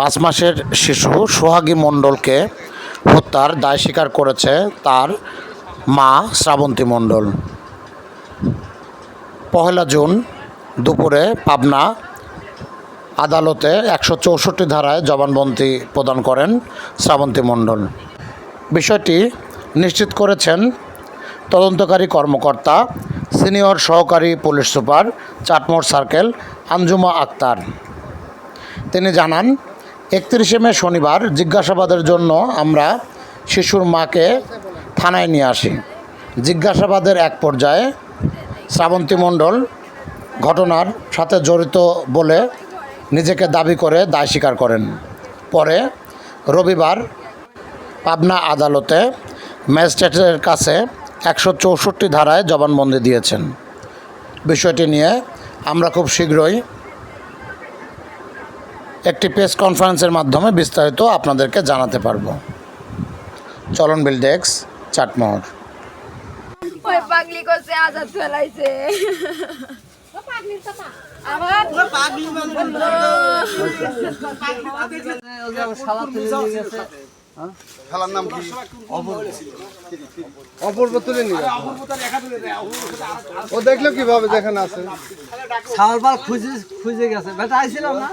পাঁচ মাসের শিশু সোহাগী মণ্ডলকে হত্যার দায় স্বীকার করেছে তার মা শ্রাবন্তী মণ্ডল। পহেলা জুন দুপুরে পাবনা আদালতে একশো চৌষট্টি ধারায় জবানবন্দি প্রদান করেন শ্রাবন্তী মণ্ডল। বিষয়টি নিশ্চিত করেছেন তদন্তকারী কর্মকর্তা, সিনিয়র সহকারী police super Chatmohar circle, Anjuma Akter. তিনি জানান একত্রিশে মে শনিবার জিজ্ঞাসাবাদের জন্য আমরা শিশুর মাকে থানায় নিয়ে আসি। জিজ্ঞাসাবাদের এক পর্যায়ে শ্রাবন্তী মণ্ডল ঘটনার সাথে জড়িত বলে নিজেকে দাবি করে দায় স্বীকার করেন। পরে রবিবার পাবনা আদালতে ম্যাজিস্ট্রেটের কাছে একশো চৌষট্টি ধারায় জবানবন্দি দিয়েছেন। বিষয়টি নিয়ে আমরা খুব শীঘ্রই একটি প্রেস কনফারেন্সের মাধ্যমে বিস্তারিত আপনাদেরকে জানাতে পারব চলন বিল ডেস্ক চাটমোহর ওই পাগলি করছে আজাদ ফেলাইছে আমার খেলার নাম কি? অপূর্ব। তুলে নিয়ে ও দেখল কীভাবে যেখানে আছে। সারবার খুঁজে খুঁজে গেছে। বেটা আইছিলাম না?